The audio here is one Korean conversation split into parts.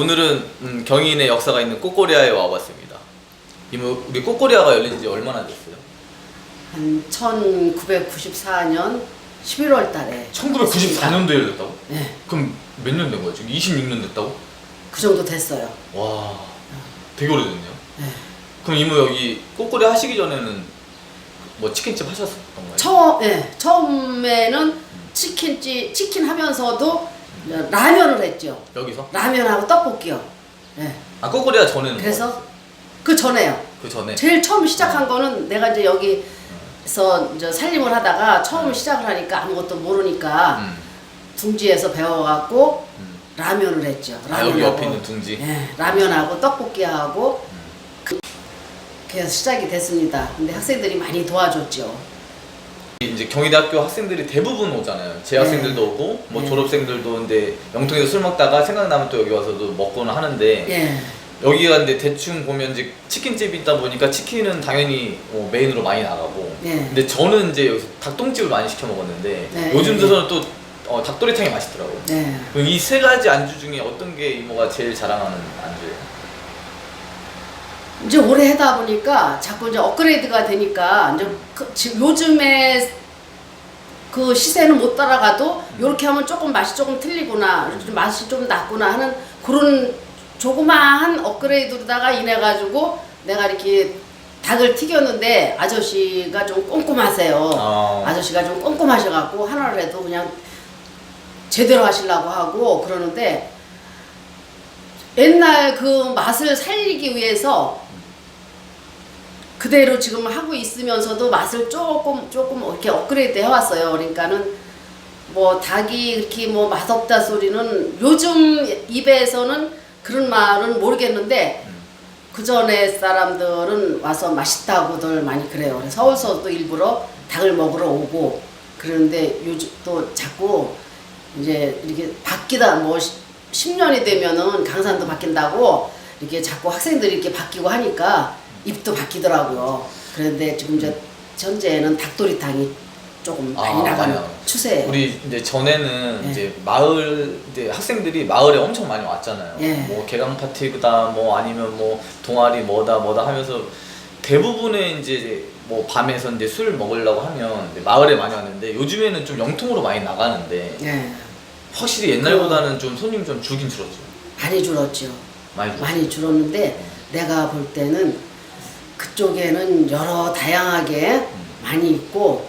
오늘은 음, 경인의 역사가 있는 꼬꼬리아에 와봤습니다. 이모 우리 꼬꼬리아가 열린 지 얼마나 됐어요? 한 1994년 11월 달에 1994년도에 열렸다고? 네, 그럼 몇 년 된 거야? 지금 26년 됐다고? 그 정도 됐어요. 와, 되게 오래됐네요. 네. 그럼 이모 여기 꼬꼬리 하시기 전에는 뭐 치킨집 하셨었던 거예요? 처음, 예, 처음에는 치킨집, 치킨 하면서도 라면을 했죠. 여기서? 라면하고 떡볶이요. 예. 아 꼬꼬리아 전에는 그래서 그 전에요. 뭐? 그 전에 제일 처음 시작한 거는 내가 이제 여기서 이제 살림을 하다가 처음 시작을 하니까 아무것도 모르니까 음, 둥지에서 배워갖고 음. 라면을 했죠. 아, 여기 라면하고. 옆에 있는 둥지. 예, 라면하고 떡볶이하고 그, 그래서 시작이 됐습니다. 근데 학생들이 많이 도와줬죠. 이제 경희대학교 학생들이 대부분 오잖아요. 재학생들도 오고 뭐 네. 졸업생들도 근데 영통에서 술 먹다가 생각나면 또 여기 와서도 먹고는 하는데 예, 여기가 근데 대충 보면 이제 치킨집이 있다 보니까 치킨은 당연히 뭐 메인으로 많이 나가고 예. 근데 저는 이제 여기서 닭똥집을 많이 시켜 먹었는데 네, 요즘 네. 들어서는 또 어, 닭도리탕이 맛있더라고요. 네. 이 세 가지 안주 중에 어떤 게 이모가 제일 자랑하는 안주예요? 이제 오래 하다 보니까 자꾸 이제 업그레이드가 되니까 이제 그, 지금 요즘에 그 시세는 못 따라가도 이렇게 하면 조금 맛이 조금 틀리구나, 좀 맛이 좀 낫구나 하는 그런 조그마한 업그레이드로다가 인해 가지고 내가 이렇게 닭을 튀겼는데 아저씨가 좀 꼼꼼하세요. 아. 아저씨가 좀 꼼꼼하셔갖고 하나를 해도 그냥 제대로 하시려고 하고 그러는데 옛날 그 맛을 살리기 위해서 그대로 지금 하고 있으면서도 맛을 조금 조금 이렇게 업그레이드 해왔어요. 그러니까는 뭐 닭이 이렇게 뭐 맛없다 소리는 요즘 입에서는 그런 말은 모르겠는데 그 전에 사람들은 와서 맛있다고들 많이 그래요. 그래서 서울서도 일부러 닭을 먹으러 오고 그러는데 요즘 또 자꾸 이제 이렇게 바뀌다 뭐 10년이 되면은 강산도 바뀐다고 이렇게 자꾸 학생들이 이렇게 바뀌고 하니까 입도 바뀌더라고요. 그런데 지금 이제 현재는 닭도리탕이 조금 많이 아, 나가는 맞아요. 추세예요. 우리 이제 전에는 네. 이제 마을 이제 학생들이 마을에 엄청 많이 왔잖아요. 예. 뭐 개강 파티다 뭐 아니면 뭐 동아리 뭐다 뭐다 하면서 대부분의 이제 뭐 밤에서 이제 술 먹으려고 하면 이제 마을에 많이 왔는데 요즘에는 좀 영통으로 많이 나가는데 예, 확실히 옛날보다는 좀 손님 좀 줄긴 줄었죠. 많이 줄었죠. 많이 줄었죠. 많이 줄었는데 내가 볼 때는 그쪽에는 여러 다양하게 많이 있고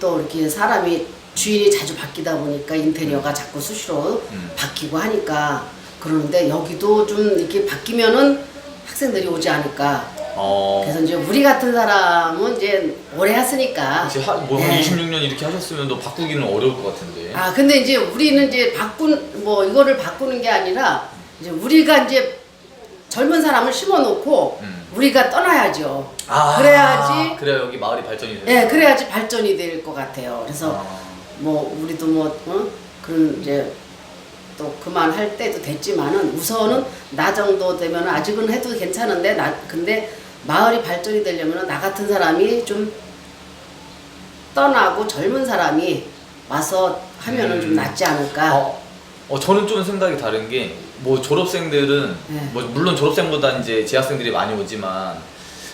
또 이렇게 사람이 주인이 자주 바뀌다 보니까 인테리어가 자꾸 수시로 음. 바뀌고 하니까 그러는데 여기도 좀 이렇게 바뀌면은 학생들이 오지 않을까. 어. 그래서 이제 우리 같은 사람은 이제 오래 했으니까. 이제 한, 뭐 예. 26년 이렇게 하셨으면 또 바꾸기는 어려울 것 같은데. 아 근데 이제 우리는 이제 바꾼 뭐 이거를 바꾸는 게 아니라 이제 우리가 이제 젊은 사람을 심어놓고 음. 우리가 떠나야죠. 아, 그래야지 그래야 여기 마을이 발전이 돼요. 예 그래야지 발전이 될 것 같아요. 그래서 아. 뭐 우리도 뭐 어? 그런 이제 또 그만할 때도 됐지만은 우선은 나 정도 되면 아직은 해도 괜찮은데 나 근데 마을이 발전이 되려면 나 같은 사람이 좀 떠나고 젊은 사람이 와서 하면은 좀 음. 낫지 않을까. 어, 어, 저는 좀 생각이 다른 게, 뭐 졸업생들은, 네. 뭐 물론 졸업생보다 이제 재학생들이 많이 오지만,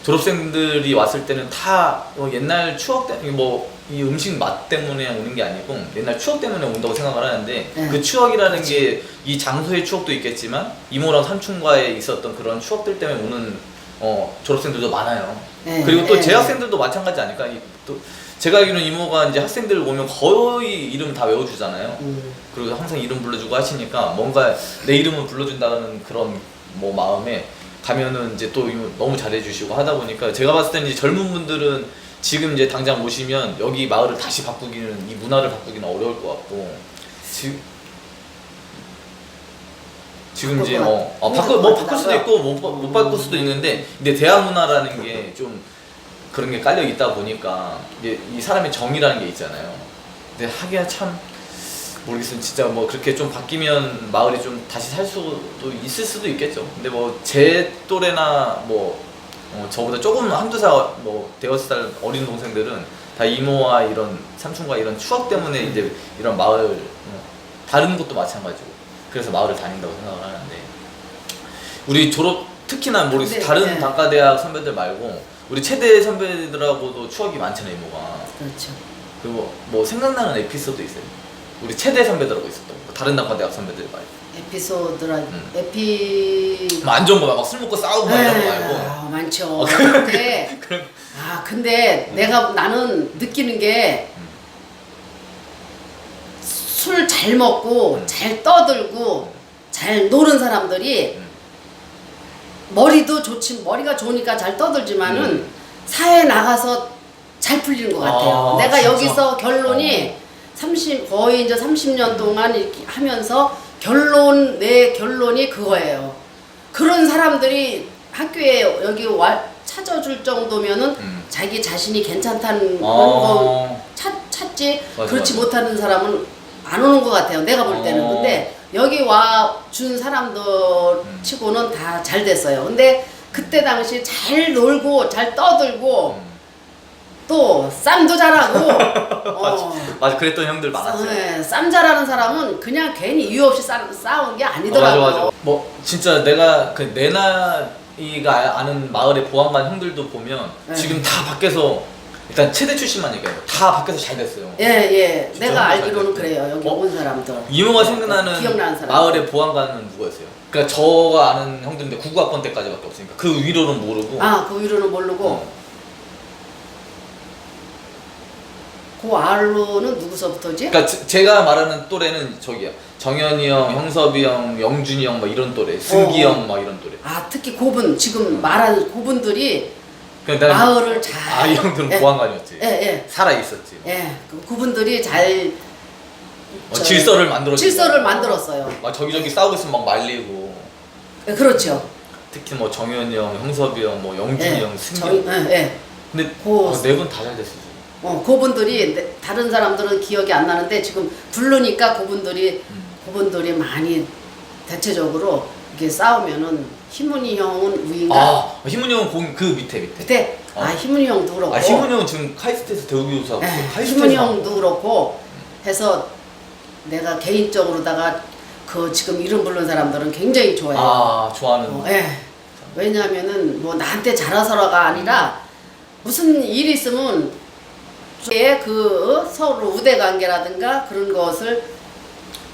졸업생들이 왔을 때는 다 어, 옛날 추억 때문에, 뭐, 이 음식 맛 때문에 오는 게 아니고, 옛날 추억 때문에 온다고 생각을 하는데, 네. 그 추억이라는 게 이 장소의 추억도 있겠지만, 이모랑 삼촌과의 있었던 그런 추억들 때문에 오는 어, 졸업생들도 많아요. 네, 그리고 또 네. 재학생들도 마찬가지 아닐까? 이- 또 제가 알기로는 이모가 이제 학생들 오면 거의 이름 다 외워주잖아요. 음. 그리고 항상 이름 불러주고 하시니까 뭔가 내 이름을 불러준다는 그런 뭐 마음에 가면은 이제 또 이모 너무 잘해주시고 하다 보니까 제가 봤을 때는 이제 젊은 분들은 지금 이제 당장 오시면 여기 마을을 다시 바꾸기는 이 문화를 바꾸기는 어려울 것 같고 지금 지금 이제 것 어, 어 같- 바꾸 뭐 바꿀 수도 것 있고 못, 바- 못 바꿀 수도 있는데 근데 대학 문화라는 게 좀 그런 게 깔려 있다 보니까 이게 이 사람의 정이라는 게 있잖아요. 근데 하기가 참 모르겠어요. 진짜 뭐 그렇게 좀 바뀌면 마을이 좀 다시 살 수도 있을 수도 있겠죠. 근데 뭐 제 또래나 뭐 어, 저보다 조금 한두 살뭐 대여섯 살 어린 동생들은 다 이모와 이런 삼촌과 이런 추억 때문에 이제 이런 마을 어, 다른 것도 마찬가지고 그래서 마을을 다닌다고 생각을 하는데 우리 졸업 특히나 모르겠어 네, 다른 네. 단과대학 선배들 말고 우리 체대 선배들하고도 추억이 많잖아요 이모가 그렇죠. 그리고 뭐 생각나는 에피소드 있어요 우리 체대 선배들하고 있었던 거 다른 단과대학 선배들 말고 에피소드라 음. 에피 뭐안 좋은 거 막 술 먹고 싸우고 막 이런 거 말고 아, 많죠. 어, 근데 그런 아 근데 내가 나는 느끼는 게 술 잘 먹고 음. 잘 떠들고 잘 노는 사람들이 음. 머리도 좋지 머리가 좋으니까 잘 떠들지만은 음. 사회에 나가서 잘 풀리는 것 같아요. 아, 내가 진짜? 여기서 결론이 30 거의 이제 30년 동안 이렇게 하면서 결론 내 결론이 그거예요. 그런 사람들이 학교에 여기 와 찾아줄 정도면은 음. 자기 자신이 괜찮다는 거 어, 찾, 찾지 맞아, 그렇지 맞아. 못하는 사람은 안 오는 것 같아요. 내가 볼 때는. 어. 근데 여기 와 준 사람들 음. 치고는 다 잘 됐어요. 근데 그때 당시 잘 놀고 잘 떠들고 음. 또 쌈도 잘하고 맞아. 어, 맞아 그랬던 형들 많았어요 네, 쌈 잘하는 사람은 그냥 괜히 이유 없이 싸, 싸운 게 어, 맞아 아니더라고요. 맞아 뭐 진짜 내가 그 내 나이가 아는 마을의 보안관 형들도 보면 네. 지금 다 밖에서 일단 체대 출신만 얘기해요 다 밖에서 잘 됐어요 예, 예. 진짜 내가 잘 알기로는. 그래요. 여기 어? 온 사람들. 이모가 생각나는 사람. 마을의 보안관은 누구였어요? 그러니까 저가 아는 형들인데 국악권 때까지밖에 없으니까 그 위로는 모르고 아, 그 위로는 모르고 어. 그 아로는 누구서부터지? 그러니까 제- 제가 말하는 또래는 저기요 정현이 형, 형섭이 형, 영준이 형 막 이런 또래 승기 어. 형 막 이런 또래 아 특히 고분 지금 말하는 고분들이 그러니까 난- 마을을 잘 아, 이 형들은 예, 보안관이었지 예, 예, 살아 있었지 예. 그 그분들이 잘 어, 저- 질서를 만들어 질서를 만들었어요. 막 저기저기 싸우고 있으면 막 말리고 예, 그렇죠. 특히 뭐 정현이 형, 형섭이 형, 뭐 영준이 예, 형, 승기 저- 형 예, 예. 근데 고- 네분 다 잘 됐었어 어, 그분들이 내- 다른 사람들은 기억이 안 나는데 지금 부르니까 그분들이 음. 그분들이 많이 대체적으로 이렇게 싸우면은 희문이 형은 우인가 아 희문이 형은 공- 그 밑에 밑에 그때 어. 아 희문이 형도 그렇고 아 희문이 형은 지금 카이스트에서 대우교사 하고 있어요 예, 카이스트에서 희문이 형도 그렇고 해서 내가 개인적으로다가 그 지금 이름 부르는 사람들은 굉장히 좋아해요. 아 좋아하는 어, 예. 왜냐하면은 뭐 나한테 잘해서라가 아니라 무슨 일이 있으면 예, 그 서로 우대 관계라든가 그런 것을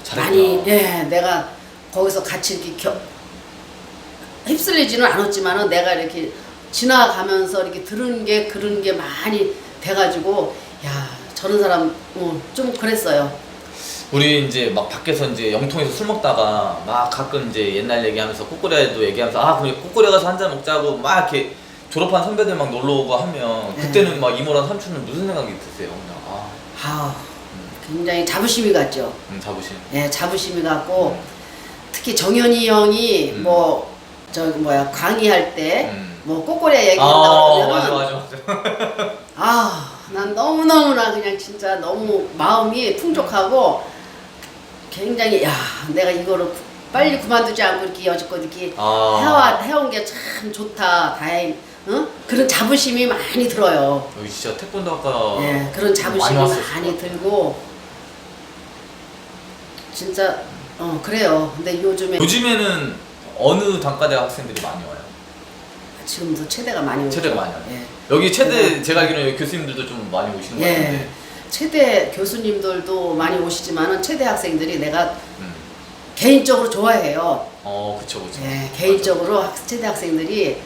잘했구나. 많이 예 내가 거기서 같이 이렇게 겨, 휩쓸리지는 않았지만은 내가 이렇게 지나가면서 이렇게 들은 게 그런 게 많이 돼가지고 야 저런 사람 어, 좀 그랬어요. 우리 이제 막 밖에서 이제 영통에서 술 먹다가 막 가끔 이제 옛날 얘기하면서 꼬꼬리도 얘기하면서 아 그럼 꼬꼬리 가서 한 잔 먹자고 막 이렇게 졸업한 선배들 막 놀러 오고 하면 네. 그때는 막 이모랑 삼촌은 무슨 생각이 드세요? 그냥 아 아 굉장히 자부심이 갔죠. 음, 자부심. 예 자부심이 갔고 특히 정현이 형이 음. 뭐 저기 뭐야 강의할 때 음. 뭐 꼬꼬리 얘기한다 아 그러면은 맞아 맞아. 아, 난 너무너무나 그냥 진짜 너무 마음이 풍족하고 굉장히 야, 내가 이거를 구- 빨리 그만두지 않고 이렇게 여지껏 이렇게 아. 해와, 해온 게 참 좋다. 다행, 응? 그런 자부심이 많이 들어요. 여기 진짜 태권도 아까 예, 그런 자부심이 많이 왔었을 것 같아. 들고 진짜 어 그래요. 근데 요즘에 요즘에는 어느 단과대학 학생들이 많이 와요? 지금도 체대가 많이 오죠. 체대가 많이 와요. 예. 여기 체대 네. 제가 알기로는 여기 교수님들도 좀 많이 오시는 것 예. 같은데. 체대 교수님들도 많이 오시지만은 체대 학생들이 내가 음. 개인적으로 좋아해요. 어 그쵸 그쵸. 네, 개인적으로 학- 체대 학생들이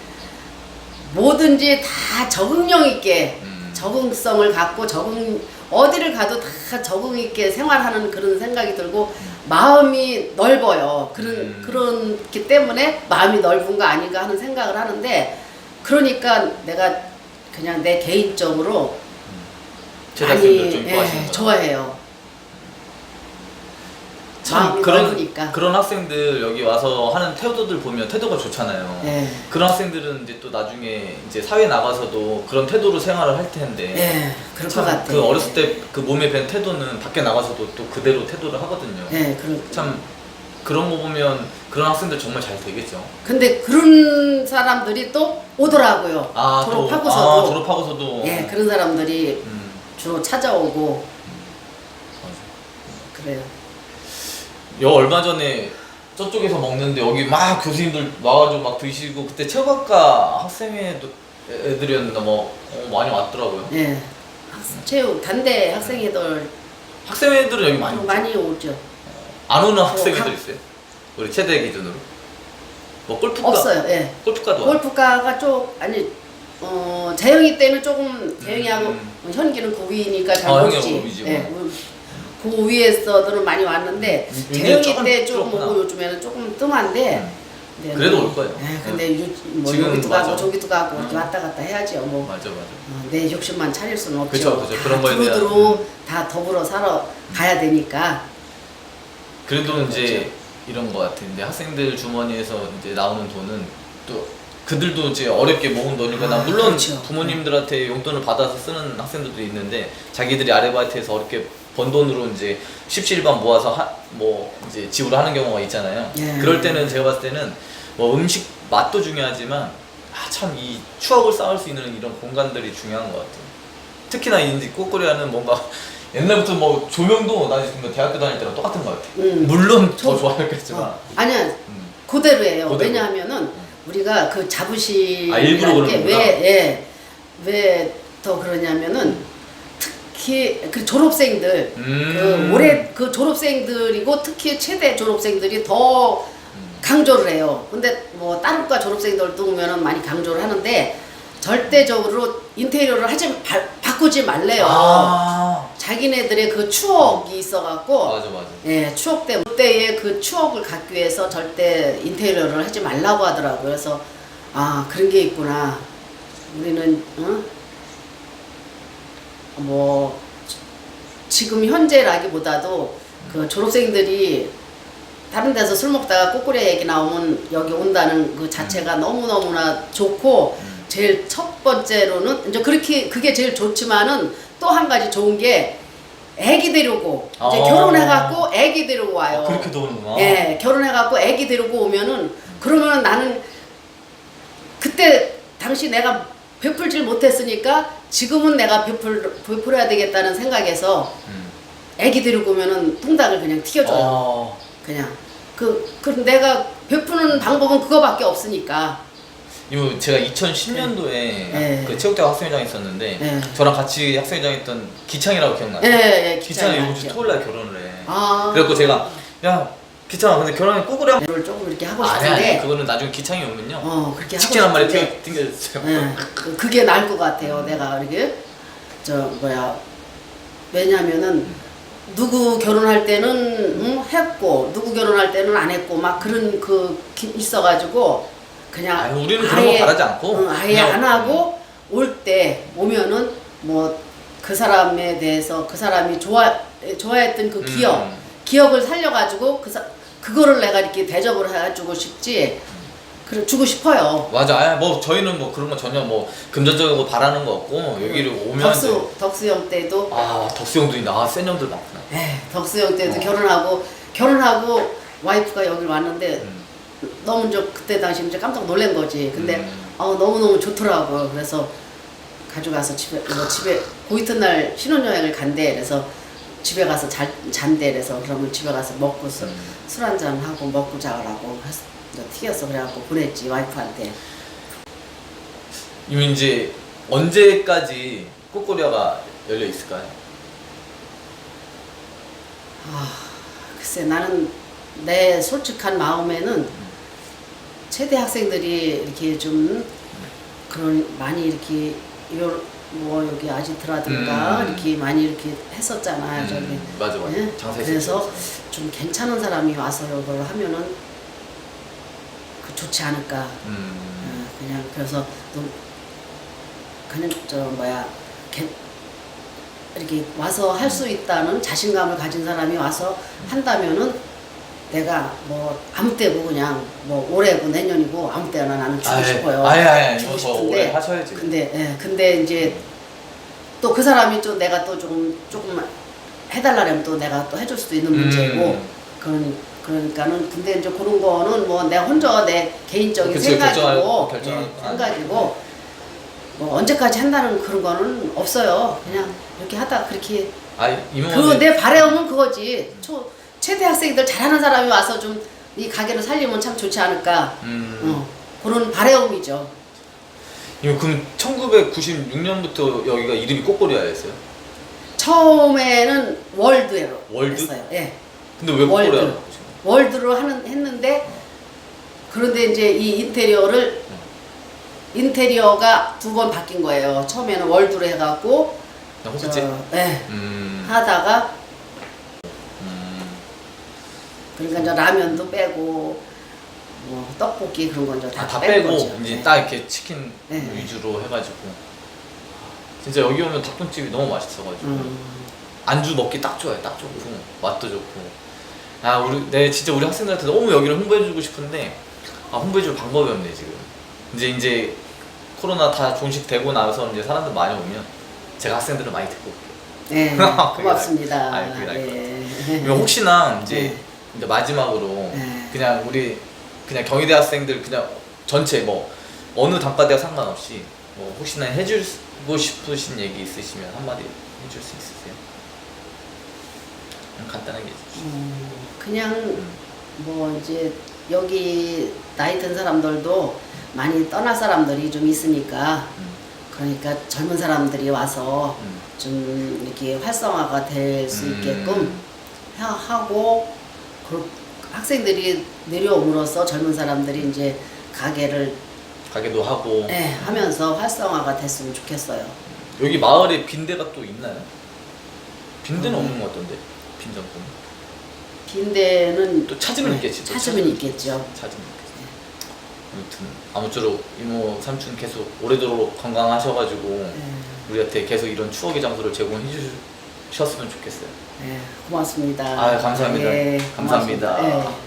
뭐든지 다 적응력 있게 음. 적응성을 갖고 적응 어디를 가도 다 적응 있게 생활하는 그런 생각이 들고 마음이 넓어요. 그런 음. 그렇기 때문에 마음이 넓은 거 아닌가 하는 생각을 하는데 그러니까 내가 그냥 내 개인적으로 체대 많이 학생들 좀 예, 좋아하시는 거. 좋아해요. 참 그런 넓으니까. 그런 학생들 여기 와서 하는 태도들 보면 태도가 좋잖아요. 예. 그런 학생들은 이제 또 나중에 이제 사회 나가서도 그런 태도로 생활을 할 텐데. 예, 그럴 것참 같아요. 그 어렸을 때 그 몸에 밴 태도는 밖에 나가서도 또 그대로 태도를 하거든요. 예, 그런 참 그런 거 보면 그런 학생들 정말 잘 되겠죠. 근데 그런 사람들이 또 오더라고요. 아, 또- 졸업하고서도. 아, 졸업하고서도. 예, 그런 사람들이 음, 주로 찾아오고 맞아. 그래요. 여 얼마 전에 저쪽에서 먹는데 여기 막 교수님들 와가지고 막 드시고 그때 체육학과 학생회도 애들이었나 뭐 어, 많이 왔더라고요. 예. 학- 체육 단대 학생회들 학생회들은 여기 많이 좀 많이 오죠. 안 오는 어, 학생회들 학- 있어요? 우리 최대 기준으로 뭐 골프가 없어요. 예. 골프가도 와요? 골프가가 좀 아니 어 재영이 때는 조금 재영이하고 음. 현기는 고위니까 잘 아, 모르지. 형이 고위지, 예. 뭐. 그 위에서들은 많이 왔는데 음, 재영이 조금 때좀 줄었구나. 오고 요즘에는 조금 뜸한데. 음. 네, 그래도 뭐, 올 거예요. 예, 근데 요, 뭐 지금 여기도 맞아. 가고 저기도 가고 이렇게 음. 왔다 갔다 해야죠. 뭐 맞아 맞아. 어, 내 욕심만 차릴 수는 없죠. 그쵸, 그쵸. 다 그런 거에 대한- 두루두루 음. 다 더불어 살아 가야 되니까. 그래도 그렇죠. 이제 이런 거 같은데 학생들 주머니에서 이제 나오는 돈은 또 그들도 이제 어렵게 모은 돈이니까 나 아, 물론 그렇죠. 부모님들한테 용돈을 받아서 쓰는 학생들도 있는데 자기들이 아르바이트해서 어렵게 번 돈으로 이제 십시일반 모아서 하, 뭐 이제 지불하는 경우가 있잖아요. 예. 그럴 때는 제가 봤을 때는 뭐 음식 맛도 중요하지만 아 참 이 추억을 쌓을 수 있는 이런 공간들이 중요한 것 같아요. 특히나 이 꼬꼬리아는 뭔가 옛날부터 뭐 조명도 나 지금 대학교 다닐 때랑 똑같은 것 같아. 음. 물론 더 저- 좋아했겠지만. 어, 아니야 음. 그대로예요. 그대로. 왜냐하면은 우리가 그 자부심 아, 일부러 그런 거구나. 왜예왜 더 그러냐면은 특히 그 졸업생들 음. 그 올해 그 졸업생들이고 특히 최대 졸업생들이 더 음. 강조를 해요. 근데 뭐 다른 과 졸업생들도 보면은 많이 강조를 하는데 절대적으로 인테리어를 하지 바, 바꾸지 말래요. 아. 자기네들의 그 추억이 있어갖고 맞아 맞아. 예, 추억 때문에 그때의 그 추억을 갖기 위해서 절대 인테리어를 하지 말라고 하더라고요. 그래서 아 그런 게 있구나. 우리는 어? 뭐 지금 현재라기보다도 그 졸업생들이 다른 데서 술 먹다가 꼬꾸리 얘기 나오면 여기 온다는 그 자체가 너무 너무나 좋고 음. 제일 첫 번째로는 이제 그렇게 그게 제일 좋지만은 또 한 가지 좋은 게 애기 데리고 이제 아. 결혼해갖고 애기 데리고 와요. 아, 그렇게 도는구나. 예, 결혼해갖고 애기 데리고 오면은 그러면 나는 그때 당시 내가 베풀질 못했으니까 지금은 내가 베풀 베풀어야 되겠다는 생각에서 음. 애기 데리고 오면은 통닭을 그냥 튀겨줘요. 어. 그냥 그, 그 내가 베푸는 방법은 그거밖에 없으니까. 이거 제가 2010년도에 네. 그 체육대학 학생회장 있었는데 네. 저랑 같이 학생회장 했던 기창이라고 기억나요? 예, 예, 기창이 이번 주 토요일 날 결혼을 해. 아. 그래갖고 제가 야 기창아 근데 결혼에 꼬꾸리 한를 조금 이렇게 하고 아니 싶은데. 아니 그거는 나중에 기창이 오면요. 어, 그렇게 하고 치킨 한 마리 싶은데. 튕겨 튕겨주세요. 예, 그- 그게 나을 것 같아요. 내가 이렇게 저 뭐야 왜냐면은 누구 결혼할 때는 응, 했고 누구 결혼할 때는 안 했고 막 그런 그 기- 있어가지고 그냥 아니, 우리는 그런 거 바라지 않고 응, 아예 그냥- 안 하고 올 때 오면은 뭐 그 사람에 대해서 그 사람이 좋아 좋아했던 그 기억 음. 기억을 살려가지고 그 사, 그거를 내가 이렇게 대접을 해주고 싶지 그래 주고 싶어요. 맞아. 아니, 뭐 저희는 뭐 그런 거 전혀 뭐 금전적으로 바라는 거 없고 여기를 오면 이제- 덕수 덕수 형 때도 아 덕수 형도 있나? 아, 센 형들 많구나. 에 덕수 형 때도 어. 결혼하고 결혼하고 와이프가 여기 왔는데 음. 너무 저 그때 당시 이제 깜짝 놀란 거지. 근데 음. 어, 너무 너무 좋더라고요. 그래서 가져가서 집에 뭐 집에 고 이튿날 신혼여행을 간대. 그래서 집에 가서 잘 잔대. 그래서 그러면 집에 가서 먹고 술 음. 한잔 하고 먹고 자라고 튀겨서 그래갖고 보냈지 와이프한테. 이면 이제 언제까지 꼬꼬리아가 열려 있을까요? 아, 글쎄 나는 내 솔직한 마음에는 최대 학생들이 이렇게 좀 그런 많이 이렇게 요, 뭐 여기 아지트라든가 음. 이렇게 많이 이렇게 했었잖아요. 저기. 음, 맞아 맞아. 예? 장사했었죠. 그래서 좀 괜찮은 사람이 와서 이걸 하면은 그 좋지 않을까. 음. 어, 그냥 그래서 또 그냥 저 뭐야 개- 이렇게 와서 할 수 있다는 자신감을 가진 사람이 와서 한다면은 내가 뭐 아무 때고 그냥 뭐 올해고 내년이고 아무 때나 나는 주고 아예, 싶어요. 아예 아예 주고 이거 더 오래 싶은데 하셔야지. 근데 예, 근데 이제 또 그 사람이 또 내가 또 조금 조금 해달라면 또 내가 또 해줄 수도 있는 음. 문제고 그런 그러니까는 근데 이제 그런 거는 뭐 내가 혼자 내 개인적인 그치, 생각이고 결정할- 결정할 예, 건 생각이고 뭐 언제까지 한다는 그런 거는 없어요. 그냥 이렇게 하다 그렇게 아 이모 그내 바래오면 그거지. 초 최대 학생들 잘하는 사람이 와서 좀 이 가게를 살리면 참 좋지 않을까. 음. 어, 그런 바래움이죠. 이거 그럼 1996년부터 여기가 이름이 꼬꼬리아였어요? 처음에는 월드로 월드? 했어요. 예. 근데 왜 월드. 꼬꼬리아? 월드로 하는 했는데 그런데 이제 이 인테리어를 인테리어가 두 번 바뀐 거예요. 처음에는 월드로 해갖고 그냥 호프집? 예, 음. 하다가 그러니까 이제 라면도 빼고 뭐 떡볶이 그런 건 이제 다, 아, 다뺀 빼고 거죠. 이제 네. 딱 이렇게 치킨 네. 위주로 해가지고 진짜 여기 오면 닭똥집이 너무 맛있어가지고 음, 안주 먹기 딱 좋아요 딱 좋고 맛도 좋고 아 우리 내 진짜 우리 학생들한테 너무 여기를 홍보해주고 싶은데 아 홍보해줄 방법이 없네 지금 이제 이제 코로나 다 종식 되고 나서 이제 사람들 많이 오면 제가 학생들을 많이 듣고 올게요 네, 고맙습니다. 나을- 아, 그게 나을 것 예. 그러면 혹시나 이제 네. 이제 마지막으로 네. 그냥 우리 그냥 경희대 학생들 그냥 전체 뭐 어느 단과대학 상관없이 뭐 혹시나 해주고 싶으신 얘기 있으시면 한마디 해줄 수 있으세요? 그냥 간단하게 해주세요. 음, 그냥 음. 뭐 이제 여기 나이 든 사람들도 많이 떠날 사람들이 좀 있으니까 음, 그러니까 젊은 사람들이 와서 음. 좀 이렇게 활성화가 될 수 음. 있게끔 하- 하고 그 학생들이 내려옴으로써 젊은 사람들이 이제 가게를 가게도 하고 예, 하면서 활성화가 됐으면 좋겠어요. 여기 마을에 빈대가 또 있나요? 빈대는 음. 없는 것 같던데 빈장품 빈대는 또 찾으면 네, 있겠지 또 찾으면 있겠죠. 찾으면 있겠지 아무튼 아무쪼록 이모 삼촌 계속 오래도록 건강하셔가지고 예, 우리한테 계속 이런 추억의 장소를 제공해 주 셨으면 좋겠어요. 예, 고맙습니다. 아 감사합니다. 예, 감사합니다. 고맙습니다. 예.